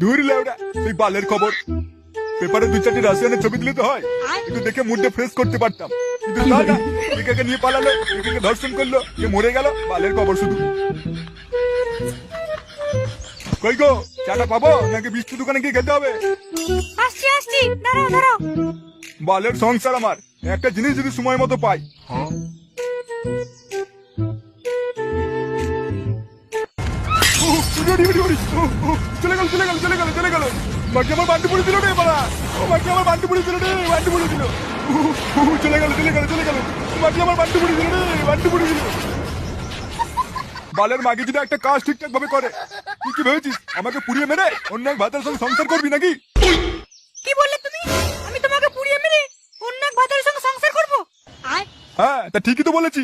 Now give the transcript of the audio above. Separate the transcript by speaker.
Speaker 1: দূর লেওড়া এই বালের খবর। পেপারে দুই চারটি রাশিয়ানের ছবি দিলে তো হয়। একটু দেখে মুডটা ফ্রেশ করতে পারতাম। কিন্তু না না একে নিয়ে পালালো একে ধর্ষণ করল এ মরে গেল বালের খবর শুধু। কই গো চাটা পাবো? নাকি বিস্কুট দোকানে গিয়ে খেতে হবে?
Speaker 2: আসছি আসছি দাঁড়াও দাঁড়াও।
Speaker 1: বালের সংসার আমার। একটা জিনিস যদি সময় মতো পাই। চলে গেল চলে গেল চলে গেল চলে গেল মাকে আমার বান্টু পুড়ে দিল রে ও মাকে আমার বান্টু পুড়ে দিল রে বান্টু পুড়ে দিল চলে গেল চলে গেল চলে গেল মাকে আমার বান্টু পুড়ে দিল রে বান্টু পুড়ে দিল বালের মাগে যদি একটা কাজ ঠিকঠাক ভাবে করে তুই কি ভেবেছিস? আমাকে পুড়িয়ে মেরে অন্য এক ভাতের সঙ্গে সংসার করবি নাকি?
Speaker 2: কি বললে তুমি? আমি তোমাকে পুড়িয়ে মেরে অন্য এক ভাতারের সঙ্গে সংসার করব?
Speaker 1: হ্যাঁ তা ঠিকই তো বলেছি।